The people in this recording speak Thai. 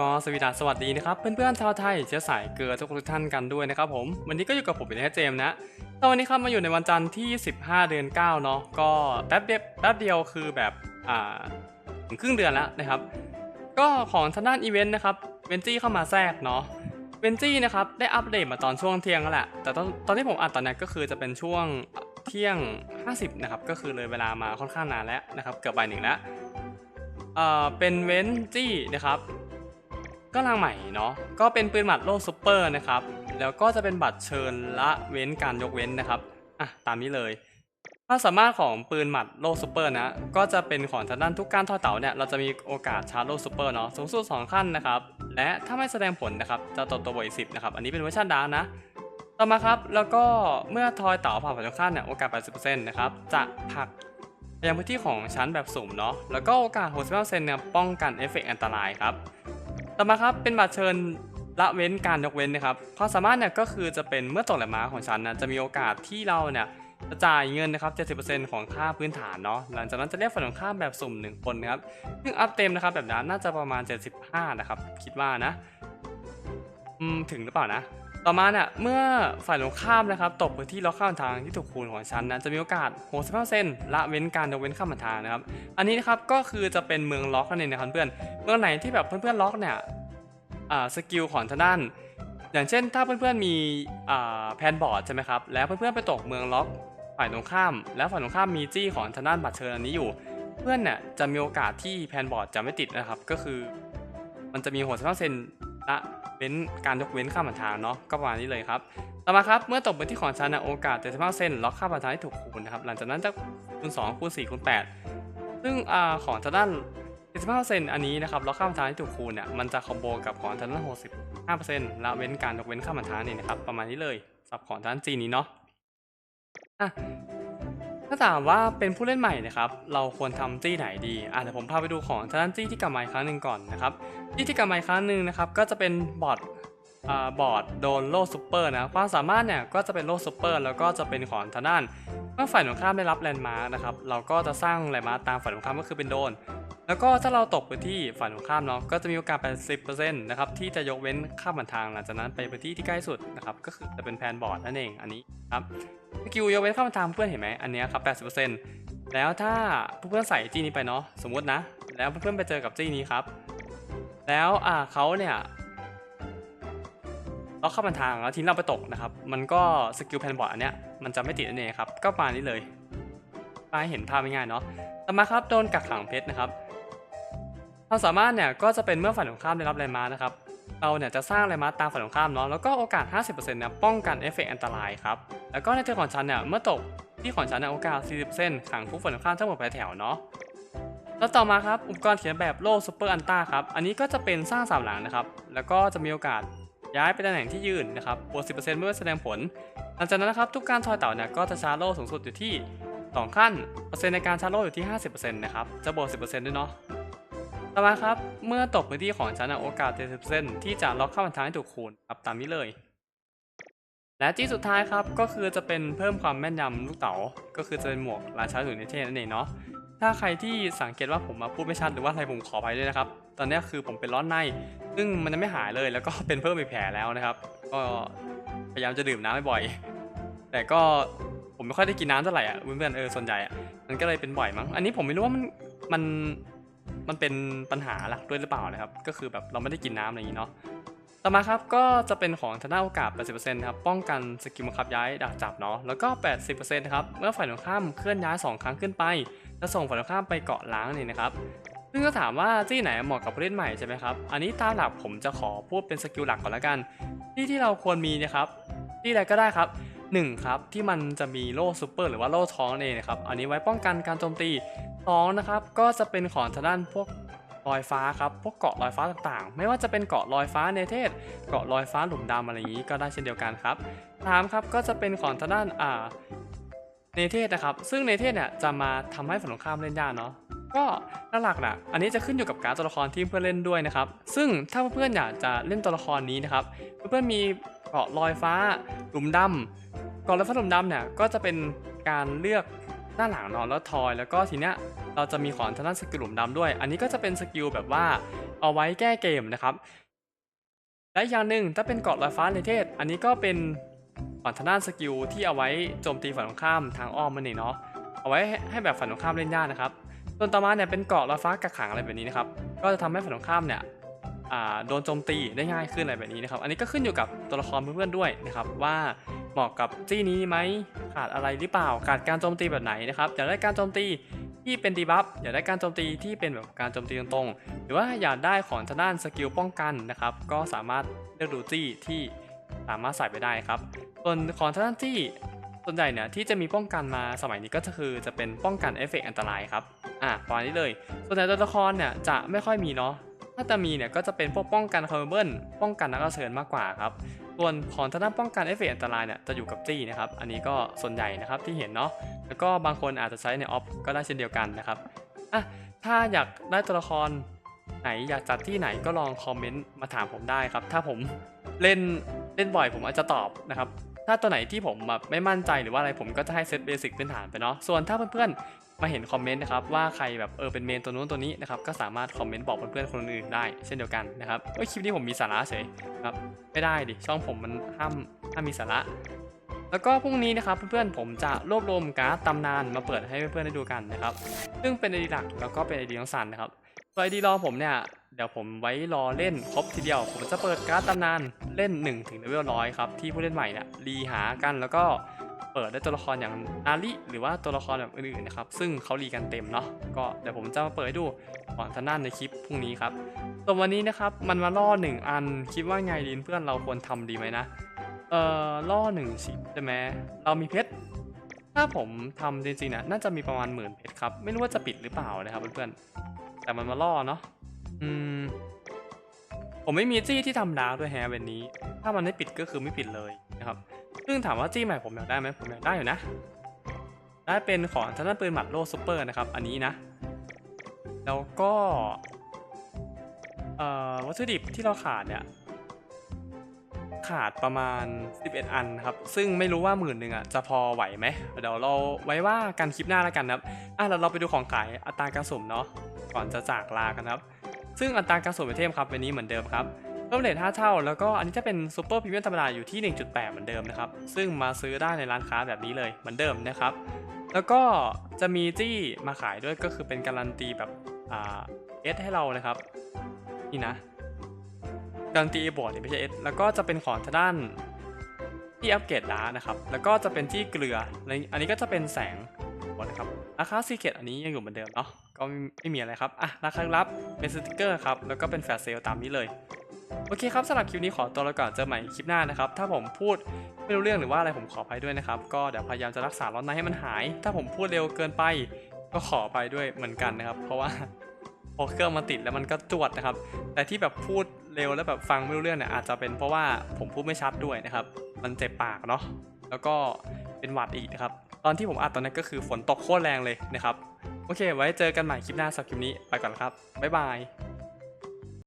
ก็สวีดัสสวัสดีนะครับเพื่อนๆชาวไทยเชื้อสายเกลือทุกท่านกันด้วยนะครับผมวันนี้ก็อยู่กับผมเป็นเจมส์นะตอนนี้ครับมาอยู่ในวันจันทร์ที่ 15 เดือน9เนาะก็แป๊บเดียวแป๊บเดียวคือแบบอ่าถึงครึ่งเดือนแล้วนะครับ ก็ของทางด้านอีเวนต์นะครับเวนจี้เข้ามาแทรกเนาะเวนจี้นะครับได้อัปเดตมาตอนช่วงเที่ยงแล้วแหละแต่ตอนตอนที่ผมอัดตอนนี้ก็คือจะเป็นช่วงเที่ยง 50นะครับก็คือเลยเวลามาค่อนข้างนานแล้วนะครับเกือบบ่ายหนึ่งแล้วเอ่อเป็นเวนจี้นะครับ ก็รางใหม่เนาะก็เป็นปืนหมัดโล่ซูเปอร์นะครับแล้วก็จะเป็นบัตรเชิญละเว้นการยกเว้นนะครับอะตามนี้เลยความสามารถของปืนหมัดโล่ซูเปอร์นะก็จะเป็นของทางด้านทุกการทอดเต่าเนี่ยเราจะมีโอกาสชาร์จโล่ซูเปอร์เนาะสูงสุด2ขั้นนะครับและถ้าไม่แสดงผลนะครับจะตดตัวบวกอีกสินะครับอันนี้เป็นเวอร์ชันดาร์นะต่อมาครับแล้วก็เมื่อทอยเต่าผ่านผ่านทุกขั้นเนี่ยโอกาส 80%นะครับจะผลักไปยังพื้นที่ของชั้นแบบสุ่มเนาะแล้วก็โอกาส 65%เนี่ยป้องกันเอฟเฟกต์อันตรายครับ ต่อมาครับเป็นบัตรเชิญละเว้นการยกเว้นนะครับความสามารถเนี่ยก็คือจะเป็นเมื่อตกแหลมม้าของฉันนะจะมีโอกาสที่เราเนี่ยจะจ่ายเงินนะครับ 70%ของค่าพื้นฐานเนาะ หลังจากนั้นจะเรียกฝ่ายตรงค่าแบบสุ่ม 1 คนนะครับ ซึ่งอัพเต็มนะครับแบบนั้นน่าจะประมาณ 75 นะครับ คิดว่านะ อืม ถึงหรือเปล่านะ ต่อมาเนี่ยเมื่อฝ่ายตรงข้ามนะครับตกพื้นที่ล็อกข้ามทางที่ถูกคูณของฉันนะจะมีโอกาส65%ละเว้นการยกเว้นข้ามทางนะครับ อันนี้นะครับก็คือจะเป็นเมืองล็อกนั่นเองนะครับเพื่อนเมืองไหนที่แบบเพื่อนๆล็อกเนี่ยอ่าสกิลของทางด้าน อย่างเช่นถ้าเพื่อนๆมีอ่าแพนบอร์ดใช่ไหมครับแล้วเพื่อนๆไปตกเมืองล็อกฝ่ายตรงข้าม แล้วฝ่ายตรงข้ามมีจี้ของทางด้านบัตรเชิญอันนี้อยู่ เพื่อนเนี่ยจะมีโอกาสที่แพนบอร์ดจะไม่ติดนะครับก็คือ มันจะมีหัวสิบเปอร์เซน ละเว้นการยกเว้นข้าผ่านทางเนาะก็ประมาณนี้เลยครับ ต่อมาครับเมื่อตกบนที่ของฉันะโอกาส75%ล็อกค่าผ่านทางให้ถูกคูณนะครับหลังจากนั้นจะคูณ2คูณ4คูณ8ซึ่งอ่าของทางด้าน75%อันนี้นะครับล็อกค่าผ่านทางให้ถูกคูณเนี่ยมันจะคอมโบกับของทางด้าน65%ละเว้นการยกเว้นค่าผ่านทางนี่นะครับประมาณนี้เลยสำหรับของทางด้านจีนนี้เนาะอะ ถ้าถามว่าเป็นผู้เล่นใหม่นะครับ เราควรทำจี้ไหนดีอะเดี๋ยวผมพาไปดูของทางด้านจี้ที่กลับมาอีกครั้งหนึ่งก่อนนะครับจี้ที่กลับมาอีกครั้งหนึ่งนะครับก็จะเป็นบอร์ดบอร์ดโดนโล่ซูเปอร์นะความสามารถเนี่ยก็จะเป็นโล่ซูเปอร์แล้วก็จะเป็นของทางด้านเมื่อฝ่ายตรงข้ามได้รับแลนด์มาร์กนะครับเราก็จะสร้างแลนด์มาร์กตามฝ่ายตรงข้ามก็คือเป็นโดน แล้วก็ถ้าเราตกพื้นที่ฝ่ายตรงข้ามเนาะก็จะมีโอกาส80%นะครับที่จะยกเว้นข้ามผ่านทางหลังจากนั้นไปพื้นที่ที่ใกล้สุดนะครับก็คือจะเป็นแพนบอร์ดนั่นเองอันนี้ครับ สกิลยกเว้นข้ามผ่านทางเพื่อนเห็นไหมอันเนี้ยครับ 80%แล้วถ้าเพื่อนใส่จี้นี้ไปเนาะสมมตินะ แล้วเพื่อนไปเจอกับจี้นี้ครับ แล้วอ่าเขาเนี่ยล็อกเข้ามันทางแล้วทีนี้เราไปตกนะครับ มันก็สกิลแพนบอร์ดอันเนี้ยมันจะไม่ติดนั่นเองครับ ก็ปานี้เลยมาเห็นภาพง่ายๆเนาะต่อมาครับโดนกักขังเพชรนะครับความสามารถเนี่ยก็จะเป็นเมื่อฝ่ายตรงข้ามได้รับแรงม้านะครับเราเนี่ยจะสร้างแรงม้าตามฝ่ายตรงข้ามเนาะแล้วก็โอกาส 50%เนี่ยป้องกันเอฟเฟกต์อันตรายครับ แล้วก็ในเทอของฉันเนี่ยเมื่อตกที่ของฉันเนี่ยโอกาส 40%ขังผู้ฝ่ายตรงข้ามทั้งหมดไปแถวเนาะแล้วต่อมาครับอุปกรณ์เขียนแบบโล่ซูเปอร์อันต้าครับ อันนี้ก็จะเป็นสร้างสามหลังนะครับ แล้วก็จะมีโอกาสย้ายไปตำแหน่งที่ยืนนะครับบวก 10%เมื่อแสดงผล หลังจากนั้นนะครับทุกการทอยเต่าเนี่ยก็จะชาร์โลสูงสุดอยู่ที่ 2 ขั้น เปอร์เซ็นต์ในการชาร์โลอยู่ที่ 50%นะครับจะบวก 10%ด้วยเนาะต่อมาครับเมื่อตกพื้นที่ของฉันนโอกาส 70%ที่จะล็อกเข้าพันทางให้ถูกคูณครับตามนี้เลย และที่สุดท้ายครับก็คือจะเป็นเพิ่มความแม่นยำลูกเต๋าก็คือจะเป็นหมวกราชาหรือในเทศนั่นเองเนาะถ้าใครที่สังเกตว่าผมมาพูดไม่ชัดหรือว่าอะไรผมขออภัยด้วยนะครับ ตอนนี้คือผมเป็นร้อนใน ซึ่งมันจะไม่หายเลยแล้วก็เป็นเพิ่มอีกแผลแล้วนะครับ ก็พยายามจะดื่มน้ำบ่อย แต่ก็ผมไม่ค่อยได้กินน้ำเท่าไหร่อะเพื่อนๆเออส่วนใหญ่อะมันก็เลยเป็นบ่อยมั้ง อันนี้ผมไม่รู้ว่ามันมันมันเป็นปัญหาหลักด้วยหรือเปล่านะครับ ก็คือแบบเราไม่ได้กินน้ำอะไรอย่างนี้เนาะ ต่อมาครับก็จะเป็นของทางด้านโอกาส 80%ครับ ป้องกันสกิลบังคับย้ายดักจับเนาะ แล้วก็ 80%นะครับ เมื่อฝ่ายตรงข้ามเคลื่อนย้าย 2 ครั้งขึ้นไป จะส่งฝ่ายตรงข้ามไปเกาะล้างนี่นะครับ ซึ่งก็ถามว่าที่ไหนเหมาะกับผู้เล่นใหม่ใช่ไหมครับ อันนี้ตามหลักผมจะขอพูดเป็นสกิลหลักก่อนละกัน ที่ที่เราควรมีนะครับ ที่ใดก็ได้ครับ1ครับที่มันจะมีโล่ซูเปอร์หรือว่าโล่ท้องเองนะครับ อันนี้ไว้ป้องกันการโจมตี2นะครับก็จะเป็นของทางด้านพวก ลอยฟ้าครับ พวกเกาะลอยฟ้าต่างๆ ไม่ว่าจะเป็นเกาะลอยฟ้าเนเธศเกาะลอยฟ้าหลุมดำอะไรอย่างนี้ก็ได้เช่นเดียวกันครับสามครับก็จะเป็นของทางด้านอ่าเนเธศนะครับ ซึ่งเนเธศเนี่ยจะมาทำให้ฝั่งตรงข้ามเล่นยากเนาะก็หลักๆนะอันนี้จะขึ้นอยู่กับการตัวละครที่เพื่อนเล่นด้วยนะครับ ซึ่งถ้าเพื่อนๆอยากจะเล่นตัวละครนี้นะครับเพื่อนๆมีเกาะลอยฟ้าหลุมดำเกาะลอยฟ้าหลุมดำเนี่ยก็จะเป็นการเลือก ด้านหลังเนาะแล้วทอย แล้วก็ทีเนี้ยเราจะมีของทางด้านสกิลหลุมดำด้วย อันนี้ก็จะเป็นสกิลแบบว่าเอาไว้แก้เกมนะครับและอีกอย่างหนึ่งถ้าเป็นเกาะลอยฟ้าในเทศ อันนี้ก็เป็นของทางด้านสกิลที่เอาไว้โจมตีฝั่งตรงข้ามทางอ้อมมันเองเนาะเอาไว้ให้ให้แบบฝั่งตรงข้ามเล่นยากนะครับส่วนต่อมาเนี่ยเป็นเกาะลอยฟ้ากักขังอะไรแบบนี้นะครับก็จะทำให้ฝั่งตรงข้ามเนี่ยอ่าโดนโจมตีได้ง่ายขึ้นอะไรแบบนี้นะครับ อันนี้ก็ขึ้นอยู่กับตัวละครเพื่อนๆด้วยนะครับว่า เหมาะกับจี้นี้ไหมขาดอะไรหรือเปล่าขาดการโจมตีแบบไหนนะครับอยากได้การโจมตีที่เป็นดีบัฟอยากได้การโจมตีที่เป็นแบบการโจมตีตรงๆ หรือว่าอยากได้ของทางด้านสกิลป้องกันนะครับก็สามารถเลือกดูจี้ที่สามารถใส่ไปได้ครับ ส่วนของทางด้านจี้ส่วนใหญ่เนี่ยที่จะมีป้องกันมาสมัยนี้ก็คือจะเป็นป้องกันเอฟเฟกต์อันตรายครับอะประมาณนี้เลย ส่วนใหญ่ตัวละครเนี่ยจะไม่ค่อยมีเนาะถ้าจะมีเนี่ยก็จะเป็นพวกป้องกันคอร์เบิลป้องกันนักเชิญมากกว่าครับ ส่วนของทางด้านป้องกันเอฟเฟกอันตรายเนี่ยจะอยู่กับจี้นะครับ อันนี้ก็ส่วนใหญ่นะครับที่เห็นเนาะ แล้วก็บางคนอาจจะใช้ในออฟก็ได้เช่นเดียวกันนะครับ อะ ถ้าอยากได้ตัวละครไหนอยากจัดที่ไหนก็ลองคอมเมนต์มาถามผมได้ครับ ถ้าผมเล่นเล่นบ่อยผมอาจจะตอบนะครับ ถ้าตัวไหนที่ผมแบบไม่มั่นใจหรือว่าอะไรผมก็จะให้เซตเบสิกพื้นฐานไปเนาะส่วนถ้าเพื่อนๆมาเห็นคอมเมนต์นะครับว่าใครแบบเออเป็นเมนตัวนู้นตัวนี้นะครับก็สามารถคอมเมนต์บอกเพื่อนๆคนอื่นๆได้เช่นเดียวกันนะครับเอ้ยคลิปนี้ผมมีสาระเฉยครับไม่ได้ดิช่องผมมันห้ามห้ามมีสาระแล้วก็พรุ่งนี้นะครับเพื่อนๆผมจะรวบรวมการ์ดตำนานมาเปิดให้เพื่อนๆได้ดูกันนะครับ ซึ่งเป็นไอดีหลักแล้วก็เป็นไอดีน้องสันนะครับตัวไอดีรอผมเนี่ย เดี๋ยวผมไว้รอเล่นครบทีเดียว ผมจะเปิดการ์ดตำนานเล่น 1 ถึงเลเวลร้อยครับ ที่ผู้เล่นใหม่เนี่ยรีหากันแล้วก็เปิดได้ตัวละครอย่างนาริหรือว่าตัวละครแบบอื่นๆนะครับ ซึ่งเขารีกันเต็มเนาะก็เดี๋ยวผมจะมาเปิดดูก่อนทางด้านในคลิปพรุ่งนี้ครับส่วนวันนี้นะครับมันมาล่อหนึ่งอันคิดว่าไงดีเพื่อนเราควรทำดีไหมนะเอ่อล่อหนึ่งใช่ไหมเรามีเพชรถ้าผมทำจริงๆนะน่าจะมีประมาณหมื่นเพชรครับไม่รู้ว่าจะปิดหรือเปล่านะครับเพื่อนๆแต่มันมาล่อเนาะ อืม ผมไม่มีจี้ที่ทำดาวด้วยแฮะแบบนี้ ถ้ามันไม่ปิดก็คือไม่ปิดเลยนะครับ ซึ่งถามว่าจี้ใหม่ผมอยากได้ไหมผมอยากได้อยู่นะ ได้เป็นของทางด้านปืนหมัดโลซูเปอร์นะครับ อันนี้นะ แล้วก็เอ่อวัตถุดิบที่เราขาดเนี่ยขาดประมาณ 11 อันครับ ซึ่งไม่รู้ว่าหมื่นหนึ่งอะจะพอไหวไหมเดี๋ยวเราไว้ว่ากันคลิปหน้าแล้วกันครับ อะเราเราไปดูของขายอัตราการสุ่มเนาะก่อนจะจากลากันครับ ซึ่งอัตราการสุ่มไอเทมครับวันนี้เหมือนเดิมครับเพิ่มเลท5เท่า แล้วก็อันนี้จะเป็นซูเปอร์พรีเมียมธรรมดาอยู่ที่ 1.8 เหมือนเดิมนะครับ ซึ่งมาซื้อได้ในร้านค้าแบบนี้เลยเหมือนเดิมนะครับ แล้วก็จะมีจี้มาขายด้วยก็คือเป็นการันตีแบบอ่าเอสให้เรานะครับ นี่นะการันตีบอร์ดนี่ไม่ใช่เอสแล้วก็จะเป็นของทางด้านที่อัปเกรดดาร์กนะครับ แล้วก็จะเป็นที่เกลือ อันนี้ก็จะเป็นแสงบอนะครับ ราคาซีเกตอันนี้ยังอยู่เหมือนเดิมเนาะ ก็ไม่ม่มีอะไรครับ อะราคารับเป็นสติกเกอร์ครับ แล้วก็เป็นแฟลชเซลตามนี้เลย โอเคครับสำหรับคลิปนี้ขอตัวลาก่อนเจอใหม่คลิปหน้านะครับ ถ้าผมพูดไม่รู้เรื่องหรือว่าอะไรผมขออภัยด้วยนะครับ ก็เดี๋ยวพยายามจะรักษาร้อนในให้มันหาย ถ้าผมพูดเร็วเกินไป ก็ขออภัยด้วยเหมือนกันนะครับ เพราะว่าพอเครื่องมันติดแล้วมันก็จวดนะครับ แต่ที่แบบพูดเร็วแล้วแบบฟังไม่รู้เรื่องเนี่ยอาจจะเป็นเพราะว่าผมพูดไม่ชัดด้วยนะครับ มันเจ็บปากเนาะ แล้วก็เป็นหวัดอีกนะครับ ตอนที่ผมอัดตอนนั้นก็คือฝนตกโคตรแรงเลยนะครับ โอเค ไว้เจอกันใหม่คลิปหน้าสับคลิปนี้ ไปก่อนครับ บ๊ายบาย